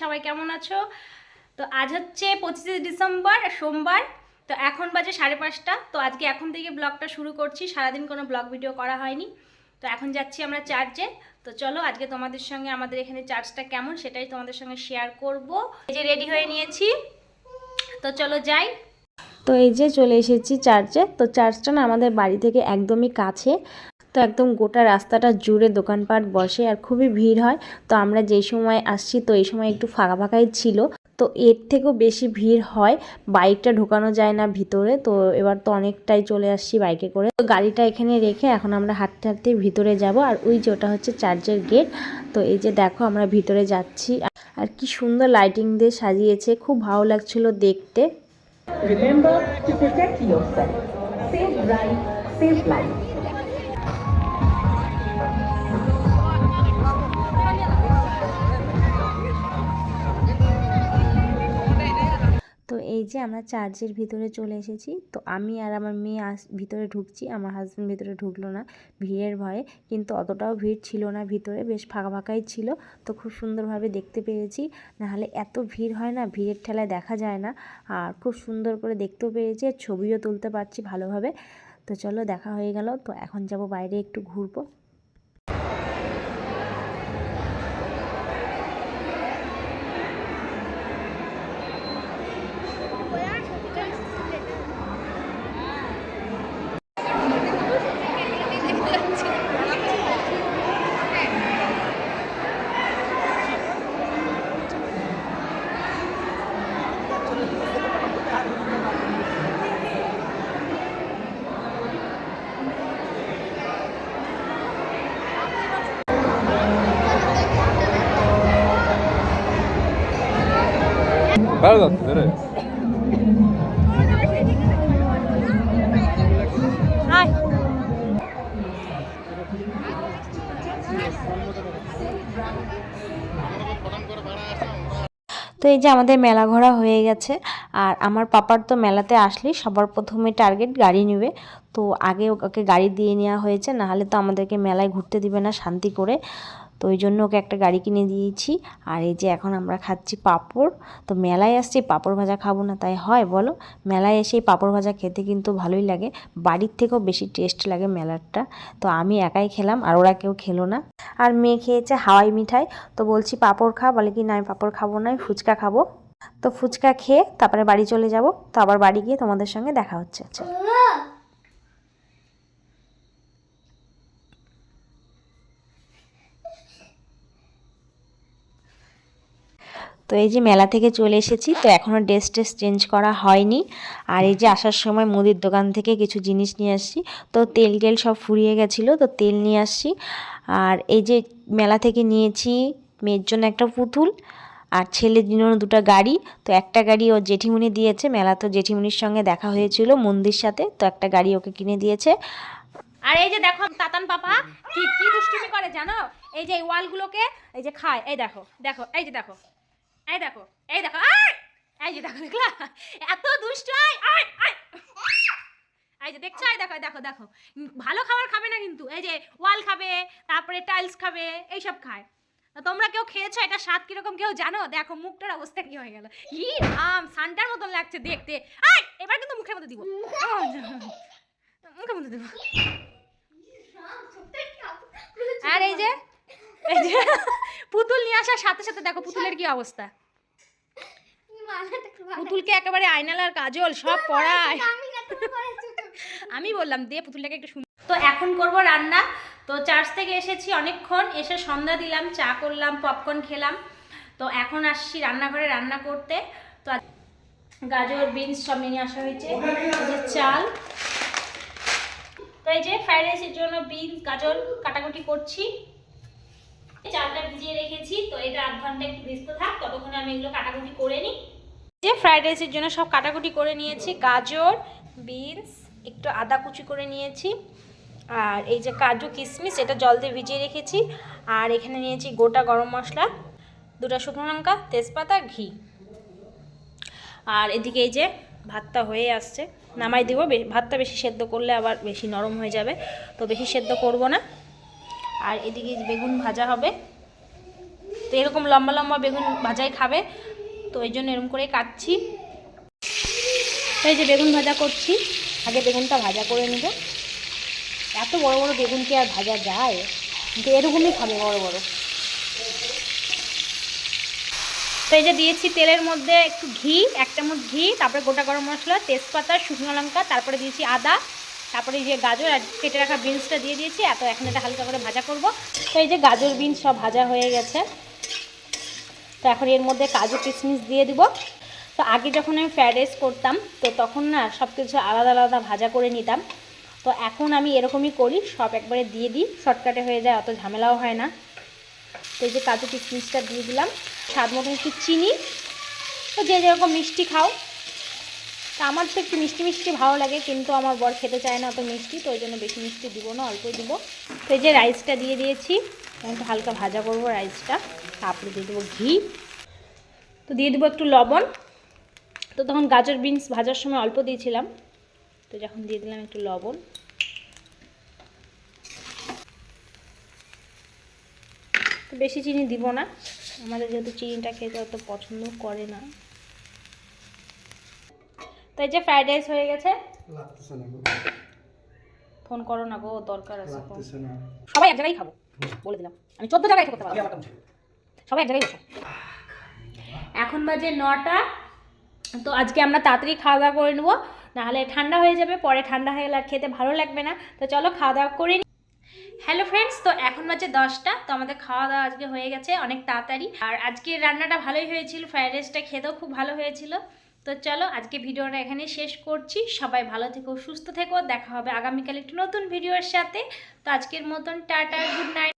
সবাই কেমন আছো? তো আজ হচ্ছে পঁচিশে ডিসেম্বর, সোমবার। তো এখন বাজে সাড়ে পাঁচটা। তো আজকে এখন থেকে ব্লগটা শুরু করছি। সারাদিন কোনো ব্লগ ভিডিও করা হয়নি। তো এখন যাচ্ছি আমরা চার্চে। তো চলো আজকে তোমাদের সঙ্গে আমাদের এখানে চার্চটা কেমন সেটাই তোমাদের সঙ্গে শেয়ার করব। এই যে রেডি হয়ে নিয়েছি। তো চলো যাই। তো এই যে চলে এসেছি চার্চে। তো চার্চটা না আমাদের বাড়ি থেকে একদমই কাছে। তো একদম গোটা রাস্তাটা জুড়ে দোকানপাট বসে আর খুবই ভিড় হয়। তো আমরা যেই সময় আসছি তো এই সময় একটু ফাঁকা ফাঁকাই ছিল। তো এর থেকেও বেশি ভিড় হয়। বাইকটা ঢোকানো যায় না ভিতরে। তো এবার তো অনেকটাই চলে আসছি বাইকে করে। তো গাড়িটা এখানে রেখে এখন আমরা হাঁটতে হাঁটতে ভিতরে যাব। আর ওই যে ওটা হচ্ছে চার্চের গেট। তো এই যে দেখো আমরা ভিতরে যাচ্ছি। আর কি সুন্দর লাইটিং দিয়ে সাজিয়েছে। খুব ভালো লাগছিল দেখতে। Remember to protect yourself. Save life, save life. এই যে আমরা চার্চের ভিতরে চলে এসেছি, তো আমি আর আমার মেয়ে আস, ভিতরে ঢুকছি, আমার হাজব্যান্ড ভিতরে ঢুকলো না, ভিড়ের ভয়ে, কিন্তু অতটাও ভিড় ছিল না ভিতরে, বেশ ফাঁকা ফাঁকাই ছিল, তো খুব সুন্দরভাবে দেখতে পেরেছি নাহলে এত ভিড় হয় না, ভিড়ের ঠেলায় দেখা যায় না, আর খুব সুন্দর করে দেখতেও পেরেছি আর ছবিও তুলতে পারছি ভালোভাবে, তো চলো দেখা হয়ে গেল, তো এখন যাব বাইরে একটু ঘুরবো। Nerede Nereye? হাই তো এই যে আমাদের মেলা ঘোরা হয়ে গেছে আর আমার পাপার তো মেলাতে আসলেই সবার প্রথমে টার্গেট গাড়ি নেবে। তো আগে ওকে গাড়ি দিয়ে নেওয়া হয়েছে নাহলে তো আমাদেরকে মেলায় ঘুরতে দিবে না শান্তি করে। তো ওই জন্য ওকে একটা গাড়ি কিনে দিয়েছি। আর এই যে এখন আমরা খাচ্ছি পাঁপড়, তো মেলায় আসছি, পাঁপড় ভাজা খাব না তাই হয় বলো? মেলায় এসে পাঁপড় ভাজা খেতে কিন্তু ভালোই লাগে, বাড়ির থেকেও বেশি টেস্ট লাগে মেলারটা। তো আমি একাই খেলাম আর ওরা কেউ খেলো না। আর মেয়ে খেয়েছে হাওয়াই মিঠাই, তো বলছি পাঁপড় খা, বলে কি না আমি পাঁপড় খাব না ফুচকা খাব। তো ফুচকা খেয়ে তারপরে বাড়ি চলে যাব, তো আবার বাড়ি গিয়ে তোমাদের সঙ্গে দেখা হচ্ছে। আচ্ছা। তো এই যে মেলা থেকে চলে এসেছি, তো এখনও ড্রেস টেস চেঞ্জ করা হয়নি। আর এই যে আসার সময় মুদির দোকান থেকে কিছু জিনিস নিয়ে আসছি। তো তেল টেল সব ফুরিয়ে গেছিল, তো তেল নিয়ে আসছি। আর এই যে মেলা থেকে নিয়েছি মেয়ের জন্য একটা পুতুল আর ছেলের জন্য দুটো গাড়ি। তো একটা গাড়ি ও জেঠিমুনি দিয়েছে, মেলা তো জেঠিমুনির সঙ্গে দেখা হয়েছিল মন্দির সাথে, তো একটা গাড়ি ওকে কিনে দিয়েছে। আর এই যে দেখো তাতান পাপা, কি কি দুষ্টুমি করে জানো? এই যে ওয়ালগুলোকে এই যে খায়, এই দেখো দেখো, এই যে দেখো। এই দেখো এই দেখো! এই যে দেখো দেখলা? এত দুষ্ট আয় আয় আয়! এই যে দেখছ এই দেখো দেখো দেখো। ভালো খাবার খাবে না কিন্তু এই যে ওয়াল খাবে তারপরে টাইলস খাবে এইসব খায়। তোমরা কেউ খেয়েছো? এটা স্বাদ কীরকম কেউ জানো? দেখো মুখটার অবস্থা কি হয়ে গেল। ই আম সানটার মতন লাগছে দেখতে। আয় এবার কিন্তু মুখের মধ্যে দিব। মুখের মধ্যে দেবো। আর এই যে এই যে পুতুল নিয়ে আসার সাথে সাথে দেখো পুতুলের কি অবস্থা। পুতুলকে একেবারে আয়নালার কাজল সব পড়ায়। আমি বললাম দে পুতুলটাকে একটু সুন্দর। তো এখন করব রান্না। তো চার্চ থেকে এসেছি অনেকক্ষণ এসে সন্ধ্যা দিলাম চা করলাম পপকর্ন খেলাম। তো এখন আসছি রান্নাঘরে রান্না করতে। তো গাজর বিনস সব নিয়ে আসা হয়েছে। চাল। তো এই যে ফ্রাইড রাইসের জন্য বিনস গাজর কাটাকুটি করছি। চালটা ভিজিয়ে রেখেছি, তো এটা আধ ঘণ্টা একটু ভিজতে থাক, ততক্ষণে আমি এগুলো কাটাকুটি করে নিই। যে ফ্রাইড রাইসের জন্য সব কাটাকুটি করে নিয়েছি, গাজর বিনস একটু আদা কুচি করে নিয়েছি, আর এই যে কাজু কিশমিশ এটা জল দিয়ে ভিজিয়ে রেখেছি, আর এখানে নিয়েছি গোটা গরম মশলা, দুটো শুকনো লঙ্কা, তেজপাতা, ঘি। আর এদিকে এই যে ভাতটা হয়ে আসছে, নামাই দেবো ভাতটা বেশি সেদ্ধ করলে আবার বেশি নরম হয়ে যাবে, তো বেশি সেদ্ধ করব না। আর এদিকে বেগুন ভাজা হবে। তো এরকম লম্বা লম্বা বেগুন ভাজাই খাবে। তো এই জন্য এরকম করে কাটছি। এই যে বেগুন ভাজা করছি। আগে বেগুনটা ভাজা করে নেব। এত বড় বড় বেগুন কি আর ভাজা যায়? কিন্তু এরকমই খাবে বড় বড়। তো এই যে দিয়েছি তেলের মধ্যে একটু ঘি, এক চামচ ঘি, তারপরে গোটা গরম মশলা, তেজপাতা, শুকনো লঙ্কা, তারপরে দিয়েছি আদা। তারপরে এই যে গাজর আর কেটে রাখা বিনসটা দিয়ে দিয়েছি, এত এখন এটা হালকা করে ভাজা করব। তো এই যে গাজর বিনস সব ভাজা হয়ে গেছে। তো এখন এর মধ্যে কাজু কিশমিশ দিয়ে দিব। তো আগে যখন আমি ফ্রাইড রাইস করতাম, তো তখন না সব কিছু আলাদা আলাদা ভাজা করে নিতাম। তো এখন আমি এরকমই করি, সব একবারে দিয়ে দিই শর্টকাটে হয়ে যায়, অত ঝামেলাও হয় না। তো এই যে কাজু কিশমিশটা দিয়ে দিলাম, স্বাদ মতন একটু চিনি, তো যে যেরকম মিষ্টি খাও। তা আমার তো একটু মিষ্টি মিষ্টি ভালো লাগে, কিন্তু আমার বর খেতে চায় না অত মিষ্টি, তো ওই জন্য বেশি মিষ্টি দিব না, অল্পই দিব। তো এই যে রাইসটা দিয়ে দিয়েছি একটু হালকা ভাজা করব রাইসটা তারপরে দিয়ে দেবো ঘি। তো দিয়ে দেবো একটু লবণ। তো তখন গাজর বিনস ভাজার সময় অল্প দিয়েছিলাম, তো যখন দিয়ে দিলাম একটু লবণ। তো বেশি চিনি দিব না, আমাদের যেহেতু চিনিটা খেতে অত পছন্দ করে না। তো এই যে ফ্রাইড রাইস হয়ে গেছে। লাগতেছে না গো। ফোন করো না গো দরকার আছে সবাই এক জায়গায় খাব বলে দিলাম। আমি চোদ্দ জায়গায় করতে পারব সবাই এক জায়গায় বসো। এখন বাজে নটা তো আজকে আমরা তাড়াতাড়ি খাওয়া দাওয়া করে নেব। নাহলে ঠান্ডা হয়ে যাবে পরে ঠান্ডা হয়ে গেলে আর খেতে ভালো লাগবে না। তো চলো খাওয়া দাওয়া করে। হ্যালো ফ্রেন্ডস তো এখন বাজে দশটা তো আমাদের খাওয়া দাওয়া আজকে হয়ে গেছে অনেক তাড়াতাড়ি। আর আজকে রান্নাটা ভালোই হয়েছিল ফ্রাইড রাইসটা খেতেও খুব ভালো হয়েছিল। তো চলো আজকে ভিডিওটা এখানে শেষ করছি। সবাই ভালো থেকো, সুস্থ থেকো। দেখা হবে আগামীকাল একটি নতুন ভিডিওর সাথে। তো আজকের মতন টাটা গুড নাইট